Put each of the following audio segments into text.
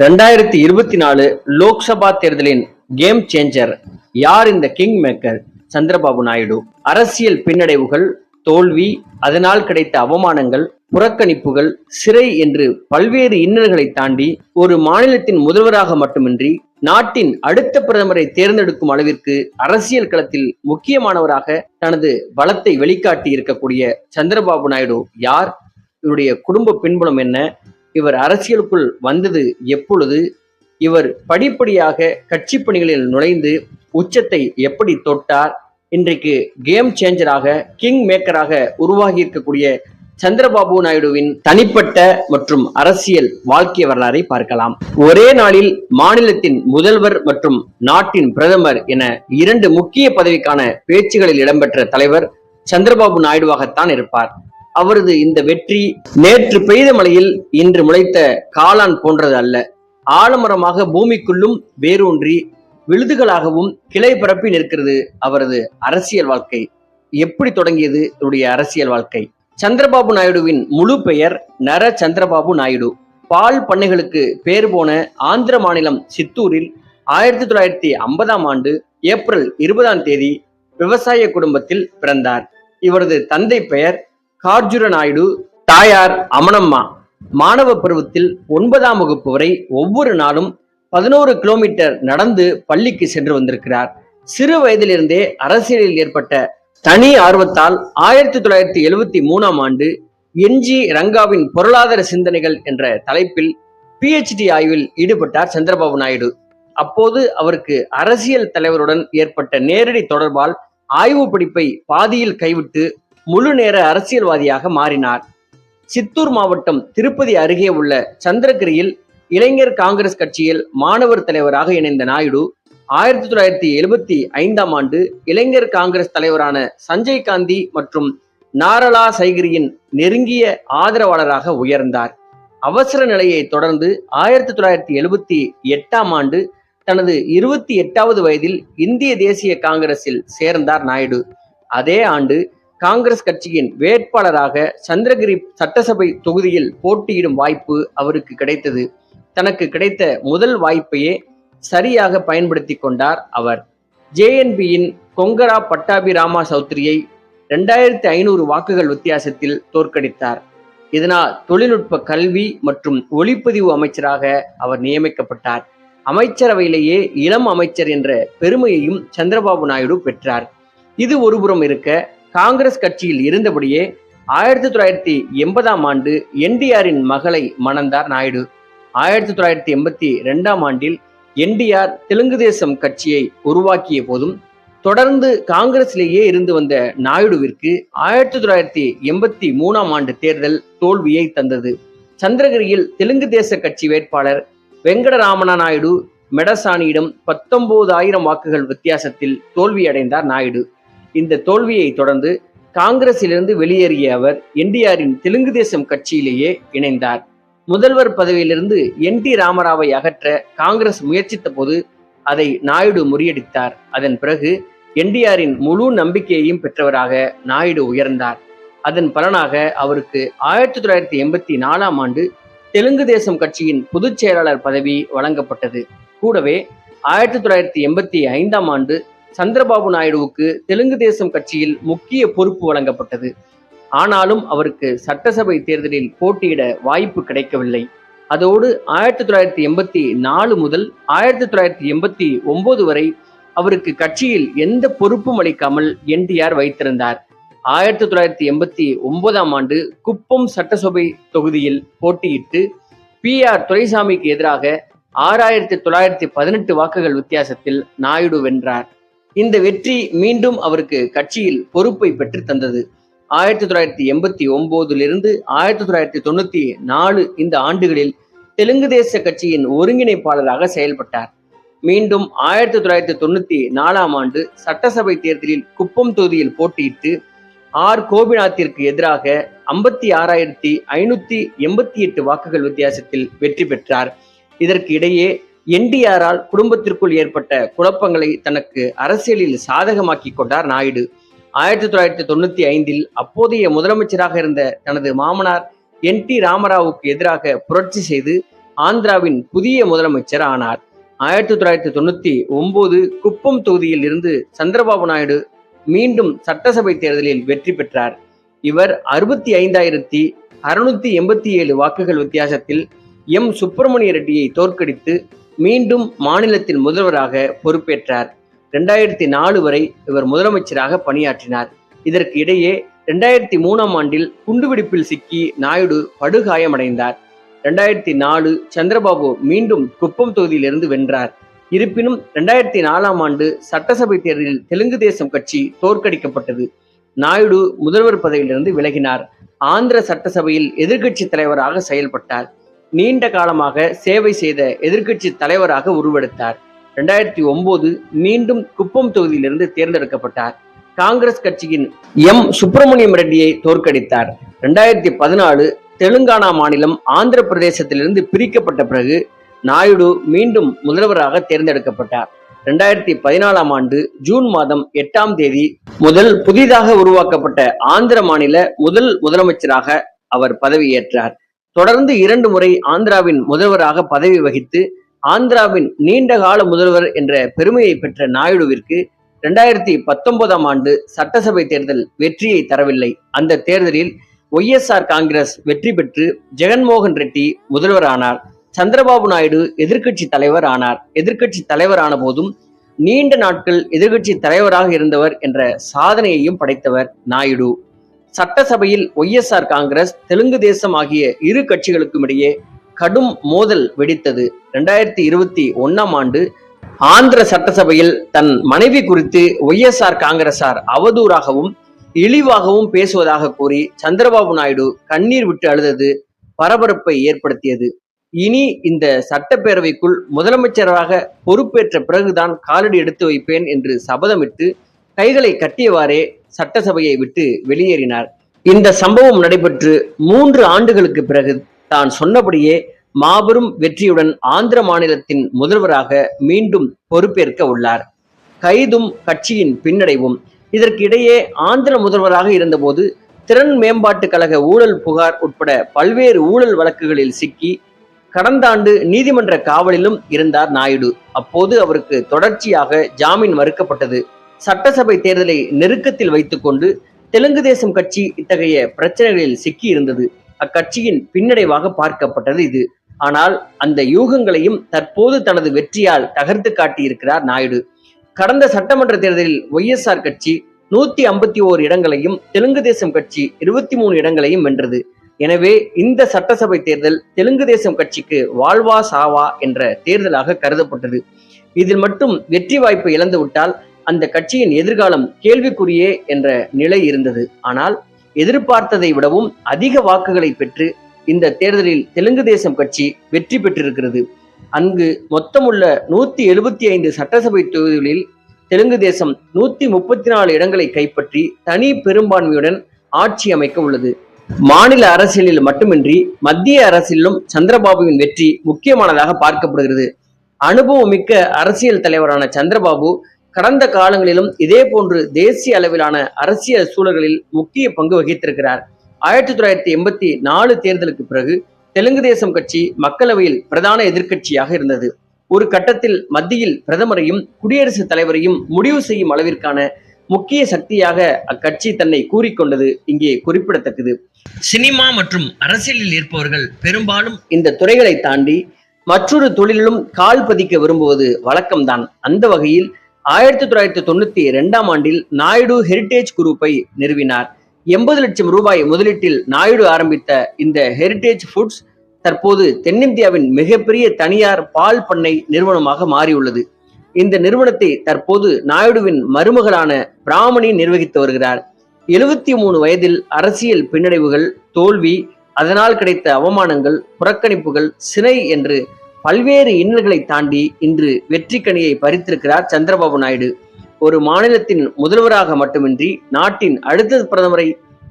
ரெண்டாயிரத்தி இருபத்தி நாலு லோக்சபா தேர்தலின் கேம் சேஞ்சர் யார் இந்த கிங் மேக்கர் சந்திரபாபு நாயுடு. அரசியல் பின்னடைவுகள் தோல்வி அதனால் கிடைத்த அவமானங்கள் புறக்கணிப்புகள் சிறை என்று பல்வேறு இன்னல்களை தாண்டி ஒரு மாநிலத்தின் முதல்வராக மட்டுமின்றி நாட்டின் அடுத்த பிரதமரை தேர்ந்தெடுக்கும் அளவிற்கு அரசியல் களத்தில் முக்கியமானவராக தனது பலத்தை வெளிக்காட்டி இருக்கக்கூடிய சந்திரபாபு நாயுடு யார்? இவருடைய குடும்ப பின்புலம் என்ன? இவர் அரசியலுக்குள் வந்தது எப்பொழுது? இவர் படிப்படியாக கட்சி பணிகளில் நுழைந்து உச்சத்தை எப்படி தொட்டார்? இன்றைக்கு கேம் சேஞ்சராக கிங் மேக்கராக உருவாகி இருக்கக்கூடிய சந்திரபாபு நாயுடுவின் தனிப்பட்ட மற்றும் அரசியல் வாழ்க்கை வரலாறை பார்க்கலாம். ஒரே நாளில் மாநிலத்தின் முதல்வர் மற்றும் நாட்டின் பிரதமர் என இரண்டு முக்கிய பதவிக்கான பேச்சுகளில் இடம்பெற்ற தலைவர் சந்திரபாபு நாயுடுவாகத்தான் இருப்பார். அவரது இந்த வெற்றி நேற்று பெய்த மழையில் இன்று முளைத்த காளான் போன்றது அல்ல. ஆலமரமாக பூமிக்குள்ளும் வேரூன்றி விழுதுகளாகவும் கிளை பரப்பி நிற்கிறது அவரது அரசியல் வாழ்க்கை. எப்படி தொடங்கியது இவருடைய அரசியல் வாழ்க்கை? சந்திரபாபு நாயுடுவின் முழு பெயர் நர சந்திரபாபு நாயுடு. பால் பண்ணைகளுக்கு பேர் போன ஆந்திர மாநிலம் சித்தூரில் ஆயிரத்தி தொள்ளாயிரத்தி ஐம்பதாம் ஆண்டு ஏப்ரல் இருபதாம் தேதி விவசாய குடும்பத்தில் பிறந்தார். இவரது தந்தை பெயர் கார்ஜுர நாயுடு தாயார் அமனம்மா மாணவ பருவத்தில் ஒன்பதாம் வகுப்பு வரை ஒவ்வொரு நாளும் பதினோரு கிலோமீட்டர் நடந்து பள்ளிக்கு சென்று வந்திருக்கிறார். சிறு வயதிலிருந்தே அரசியலில் ஏற்பட்ட தனி ஆர்வத்தால் ஆயிரத்தி தொள்ளாயிரத்தி எழுவத்தி மூணாம் ஆண்டு என்ஜி ரங்காவின் பொருளாதார சிந்தனைகள் என்ற தலைப்பில் பிஹெச்டி ஆய்வில் ஈடுபட்டார் சந்திரபாபு நாயுடு. அப்போது அவருக்கு அரசியல் தலைவருடன் ஏற்பட்ட நேரடி தொடர்பால் ஆய்வு படிப்பை பாதியில் கைவிட்டு முழு நேர அரசியல்வாதியாக மாறினார். சித்தூர் மாவட்டம் திருப்பதி அருகே உள்ள சந்திரகிரியில் இளைஞர் காங்கிரஸ் கட்சியில் மாணவர் தலைவராக இணைந்த நாயுடு ஆயிரத்தி தொள்ளாயிரத்தி எழுபத்தி ஐந்தாம் ஆண்டு இளைஞர் காங்கிரஸ் தலைவரான சஞ்சய் காந்தி மற்றும் நாரலா சைகிரியின் நெருங்கிய ஆதரவாளராக உயர்ந்தார். அவசர நிலையை தொடர்ந்து ஆயிரத்தி தொள்ளாயிரத்தி எழுபத்தி எட்டாம் ஆண்டு தனது இருபத்தி எட்டாவது வயதில் இந்திய தேசிய காங்கிரஸில் சேர்ந்தார் நாயுடு. அதே ஆண்டு காங்கிரஸ் கட்சியின் வேட்பாளராக சந்திரகிரி சட்டசபை தொகுதியில் போட்டியிடும் வாய்ப்பு அவருக்கு கிடைத்தது. தனக்கு கிடைத்த முதல் வாய்ப்பையே சரியாக பயன்படுத்தி கொண்டார் அவர். ஜேஎன்பியின் கொங்கரா பட்டாபி ராமா சௌத்ரியை ரெண்டாயிரத்தி ஐநூறு வாக்குகள் வித்தியாசத்தில் தோற்கடித்தார். இதனால் தொழில்நுட்ப கல்வி மற்றும் ஒளிப்பதிவு அமைச்சராக அவர் நியமிக்கப்பட்டார். அமைச்சரவையிலேயே இளம் அமைச்சர் என்ற பெருமையையும் சந்திரபாபு நாயுடு பெற்றார். இது ஒருபுறம் இருக்க காங்கிரஸ் கட்சியில் இருந்தபடியே ஆயிரத்தி தொள்ளாயிரத்தி எண்பதாம் ஆண்டு என்டிஆரின் மகளை மணந்தார் நாயுடு. ஆயிரத்தி தொள்ளாயிரத்தி எண்பத்தி ரெண்டாம் ஆண்டில் என்டிஆர் தெலுங்கு தேசம் கட்சியை உருவாக்கிய போதும் தொடர்ந்து காங்கிரசிலேயே இருந்து வந்த நாயுடுவிற்கு ஆயிரத்தி தொள்ளாயிரத்தி எண்பத்தி மூணாம் ஆண்டு தேர்தல் தோல்வியை தந்தது. சந்திரகிரியில் தெலுங்கு தேச கட்சி வேட்பாளர் வெங்கடராமண நாயுடு மெடசானியிடம் பத்தொன்பதாயிரம் வாக்குகள் வித்தியாசத்தில் தோல்வியடைந்தார் நாயுடு. இந்த தோல்வியை தொடர்ந்து காங்கிரசிலிருந்து வெளியேறிய அவர் என்டிஆரின் தெலுங்கு தேசம் கட்சியிலேயே இணைந்தார். முதல்வர் பதவியிலிருந்து என் டி ராமராவை அகற்ற காங்கிரஸ் முயற்சித்த போது அதை நாயுடு முறியடித்தார். அதன் பிறகு என்டிஆரின் முழு நம்பிக்கையையும் பெற்றவராக நாயுடு உயர்ந்தார். அதன் பலனாக அவருக்கு ஆயிரத்தி தொள்ளாயிரத்தி எண்பத்தி நாலாம் ஆண்டு தெலுங்கு தேசம் கட்சியின் பொதுச் செயலாளர் பதவி வழங்கப்பட்டது. கூடவே ஆயிரத்தி தொள்ளாயிரத்தி எண்பத்தி ஐந்தாம் ஆண்டு சந்திரபாபு நாயுடுவுக்கு தெலுங்கு தேசம் கட்சியில் முக்கிய பொறுப்பு வழங்கப்பட்டது. ஆனாலும் அவருக்கு சட்டசபை தேர்தலில் போட்டியிட வாய்ப்பு கிடைக்கவில்லை. அதோடு ஆயிரத்தி தொள்ளாயிரத்தி எண்பத்தி நாலு முதல் ஆயிரத்தி தொள்ளாயிரத்தி எண்பத்தி ஒன்பது வரை அவருக்கு கட்சியில் எந்த பொறுப்பும் அளிக்காமல் என்டிஆர் வைத்திருந்தார். ஆயிரத்தி தொள்ளாயிரத்தி எண்பத்தி ஒன்பதாம் ஆண்டு குப்பம் சட்டசபை தொகுதியில் போட்டியிட்டு பி ஆர் துரைசாமிக்கு எதிராக ஆறாயிரத்தி தொள்ளாயிரத்தி பதினெட்டு வாக்குகள் வித்தியாசத்தில் நாயுடு வென்றார். இந்த வெற்றி மீண்டும் அவருக்கு கட்சியில் பொறுப்பை பெற்று தந்தது. ஆயிரத்தி தொள்ளாயிரத்தி எண்பத்தி ஒன்பதிலிருந்து ஆயிரத்தி தொள்ளாயிரத்தி தொண்ணூத்தி நாலு இந்த ஆண்டுகளில் தெலுங்கு தேச கட்சியின் ஒருங்கிணைப்பாளராக செயல்பட்டார். மீண்டும் ஆயிரத்தி தொள்ளாயிரத்தி தொண்ணூத்தி நாலாம் ஆண்டு சட்டசபை தேர்தலில் குப்பம் தொகுதியில் போட்டியிட்டு ஆர். கோபிநாத்திற்கு எதிராக ஐம்பத்தி ஆறாயிரத்தி ஐநூத்தி எண்பத்தி எட்டு வாக்குகள் வித்தியாசத்தில் வெற்றி பெற்றார். இதற்கு இடையே என்டிஆரால் குடும்பத்திற்குள் ஏற்பட்ட குழப்பங்களை தனக்கு அரசியலில் சாதகமாக்கி கொண்டார் நாயுடு. ஆயிரத்தி தொள்ளாயிரத்தி தொண்ணூத்தி ஐந்தில் அப்போதைய முதலமைச்சராக இருந்த தனது மாமனார் என் டி ராமராவுக்கு எதிராக புரட்சி செய்து ஆந்திராவின் புதிய முதலமைச்சர் ஆனார். ஆயிரத்தி தொள்ளாயிரத்தி தொண்ணூத்தி ஒன்பது குப்பம் தொகுதியில் இருந்து சந்திரபாபு நாயுடு மீண்டும் சட்டசபை தேர்தலில் வெற்றி பெற்றார். இவர் அறுபத்தி ஐந்தாயிரத்தி அறுநூத்தி எண்பத்தி ஏழு வாக்குகள் வித்தியாசத்தில் எம். சுப்பிரமணிய ரெட்டியை தோற்கடித்து மீண்டும் மாநிலத்தின் முதல்வராக பொறுப்பேற்றார். இரண்டாயிரத்தி நாலு வரை இவர் முதலமைச்சராக பணியாற்றினார். இதற்கு இடையே இரண்டாயிரத்தி மூணாம் ஆண்டில் குண்டுவெடிப்பில் சிக்கி நாயுடு படுகாயமடைந்தார். இரண்டாயிரத்தி நாலு சந்திரபாபு மீண்டும் குப்பம் தொகுதியிலிருந்து வென்றார். இருப்பினும் ரெண்டாயிரத்தி நாலாம் ஆண்டு சட்டசபை தேர்தலில் தெலுங்கு தேசம் கட்சி தோற்கடிக்கப்பட்டது. நாயுடு முதல்வர் பதவியிலிருந்து விலகினார். ஆந்திர சட்டசபையில் எதிர்க்கட்சி தலைவராக செயல்பட்டார். நீண்ட காலமாக சேவை செய்த எதிர்க்கட்சி தலைவராக உருவெடுத்தார். ரெண்டாயிரத்தி ஒன்பது மீண்டும் குப்பம் தொகுதியிலிருந்து தேர்ந்தெடுக்கப்பட்டார். காங்கிரஸ் கட்சியின் எம். சுப்பிரமணியம் ரெட்டியை தோற்கடித்தார். ரெண்டாயிரத்தி பதினாலு தெலுங்கானா மாநிலம் ஆந்திர பிரதேசத்திலிருந்து பிரிக்கப்பட்ட பிறகு நாயுடு மீண்டும் முதல்வராக தேர்ந்தெடுக்கப்பட்டார். ரெண்டாயிரத்தி பதினாலாம் ஆண்டு ஜூன் மாதம் எட்டாம் தேதி முதல் புதிதாக உருவாக்கப்பட்ட ஆந்திர மாநில முதல் முதலமைச்சராக அவர் பதவியேற்றார். தொடர்ந்து இரண்டு முறை ஆந்திராவின் முதல்வராக பதவி வகித்து ஆந்திராவின் நீண்டகால முதல்வர் என்ற பெருமையை பெற்ற நாயுடுவிற்கு இரண்டாயிரத்தி பத்தொன்பதாம் ஆண்டு சட்டசபை தேர்தல் வெற்றியை தரவில்லை. அந்த தேர்தலில் ஒய்எஸ்ஆர் காங்கிரஸ் வெற்றி பெற்று ஜெகன்மோகன் ரெட்டி முதல்வரானார். சந்திரபாபு நாயுடு எதிர்க்கட்சி தலைவர் ஆனார். எதிர்க்கட்சி தலைவரான போதும் நீண்ட நாட்கள் எதிர்க்கட்சி தலைவராக இருந்தவர் என்ற சாதனையையும் படைத்தவர் நாயுடு. சட்டசபையில் ஒய்எஸ்ஆர் காங்கிரஸ் தெலுங்கு தேசம் ஆகிய இரு கட்சிகளுக்கும் இடையே கடும் மோதல் வெடித்தது. இரண்டாயிரத்தி இருபத்தி ஒன்னாம் ஆண்டு ஆந்திர சட்டசபையில் தன் மனைவி குறித்து ஒய்எஸ்ஆர் காங்கிரசார் அவதூறாகவும் இழிவாகவும் பேசுவதாக கூறி சந்திரபாபு நாயுடு கண்ணீர் விட்டு அழுதது பரபரப்பை ஏற்படுத்தியது. இனி இந்த சட்டப்பேரவைக்குள் முதலமைச்சராக பொறுப்பேற்ற பிறகுதான் காலடி எடுத்து வைப்பேன் என்று சபதமிட்டு கைகளை கட்டியவாறே சட்டசபையை விட்டு வெளியேறினார். இந்த சம்பவம் நடைபெற்று மூன்று ஆண்டுகளுக்கு பிறகு தான் சொன்னபடியே மாபெரும் வெற்றியுடன் ஆந்திர மாநிலத்தின் முதல்வராக மீண்டும் பொறுப்பேற்க உள்ளார். கைதும் கட்சியின் பின்னடைவும். இதற்கிடையே ஆந்திர முதல்வராக இருந்தபோது திறன் மேம்பாட்டு கழக ஊழல் புகார் உட்பட பல்வேறு ஊழல் வழக்குகளில் சிக்கி கடந்த ஆண்டு நீதிமன்ற காவலிலும் இருந்தார் நாயுடு. அப்போது அவருக்கு தொடர்ச்சியாக ஜாமீன் மறுக்கப்பட்டது. சட்டசபை தேர்தலை நெருக்கத்தில் வைத்துக்கொண்டு தெலுங்கு தேசம் கட்சி இத்தகைய பிரச்சனைகளில் சிக்கி இருந்தது அக்கட்சியின் பின்னடைவாக பார்க்கப்பட்டது இது. ஆனால் அந்த யூகங்களையும் தற்போது தனது வெற்றியால் தகர்த்து காட்டியிருக்கிறார் நாயுடு. கடந்த சட்டமன்ற தேர்தலில் ஒய்எஸ்ஆர் கட்சி நூத்தி ஐம்பத்தி ஓரு இடங்களையும் தெலுங்கு தேசம் கட்சி இருபத்தி மூணு இடங்களையும் வென்றது. எனவே இந்த சட்டசபை தேர்தல் தெலுங்கு தேசம் கட்சிக்கு வாழ்வா சாவா என்ற தேர்தலாக கருதப்பட்டது. இதில் மட்டும் வெற்றி வாய்ப்பு இழந்துவிட்டால் அந்த கட்சியின் எதிர்காலம் கேள்விக்குறியே என்ற நிலை இருந்தது. ஆனால் எதிர்பார்த்ததை விடவும் அதிக வாக்குகளை பெற்று இந்த தேர்தலில் தெலுங்கு தேசம் கட்சி வெற்றி பெற்றிருக்கிறது. அங்கு மொத்தமுள்ள நூத்தி எழுபத்தி ஐந்து சட்டசபை தொகுதிகளில் தெலுங்கு தேசம் நூத்தி முப்பத்தி நாலு இடங்களை கைப்பற்றி தனி பெரும்பான்மையுடன் ஆட்சி அமைக்க உள்ளது. மாநில அரசியலில் மட்டுமின்றி மத்திய அரசியலிலும் சந்திரபாபுவின் வெற்றி முக்கியமானதாக பார்க்கப்படுகிறது. அனுபவமிக்க அரசியல் தலைவரான சந்திரபாபு கடந்த காலங்களிலும் இதே போன்று தேசிய அளவிலான அரசியல் சூழல்களில் முக்கிய பங்கு வகித்திருக்கிறார். ஆயிரத்தி தொள்ளாயிரத்தி எண்பத்தி நாலு தேர்தலுக்கு பிறகு தெலுங்கு தேசம் கட்சி மக்களவையில் பிரதான எதிர்க்கட்சியாக இருந்தது. ஒரு கட்டத்தில் மத்தியில் பிரதமரையும் குடியரசுத் தலைவரையும் முடிவு செய்யும் அளவிற்கான முக்கிய சக்தியாக அக்கட்சி தன்னை கூறிக்கொண்டது இங்கே குறிப்பிடத்தக்கது. சினிமா மற்றும் அரசியலில் இருப்பவர்கள் பெரும்பாலும் இந்த துறைகளை தாண்டி மற்றொரு தொழிலிலும் கால் பதிக்க விரும்புவது வழக்கம்தான். அந்த வகையில் ஆயிரத்தி தொள்ளாயிரத்தி தொண்ணூத்தி இரண்டாம் ஆண்டில் நாயுடு ஹெரிட்டேஜ் குரூப்பை நிறுவினார். எண்பது லட்சம் ரூபாய் முதலீட்டில் நாயுடு ஆரம்பித்த இந்த ஹெரிடேஜ் ஃபுட்ஸ் தற்போது தென்னிந்தியாவின் மிகப்பெரிய தனியார் பால் பண்ணை நிறுவனமாக மாறியுள்ளது. இந்த நிறுவனத்தை தற்போது நாயுடுவின் மருமகளான பிராமணி நிர்வகித்து வருகிறார். எழுபத்தி மூணு வயதில் அரசியல் பின்னடைவுகள் தோல்வி அதனால் கிடைத்த அவமானங்கள் புறக்கணிப்புகள் சிறை என்று பல்வேறு இன்னல்களை தாண்டி இன்று வெற்றி கனியை பறித்திருக்கிறார் சந்திரபாபு நாயுடு. ஒரு மாநிலத்தின் முதல்வராக மட்டுமின்றி நாட்டின் அடுத்த பிரதமரை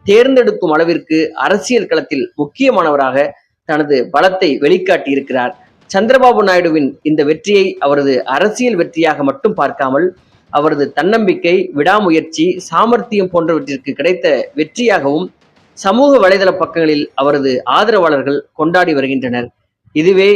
தேர்ந்தெடுக்கும் அளவிற்கு அரசியல் களத்தில் முக்கியமானவராக தனது பலத்தை வெளிக்காட்டியிருக்கிறார். சந்திரபாபு நாயுடுவின் இந்த வெற்றியை அவரது அரசியல் வெற்றியாக மட்டும் பார்க்காமல் அவரது தன்னம்பிக்கை விடாமுயற்சி சாமர்த்தியம் போன்றவற்றிற்கு கிடைத்த வெற்றியாகவும் சமூக வலைதள பக்கங்களில் அவரது ஆதரவாளர்கள் கொண்டாடி வருகின்றனர். இதுவே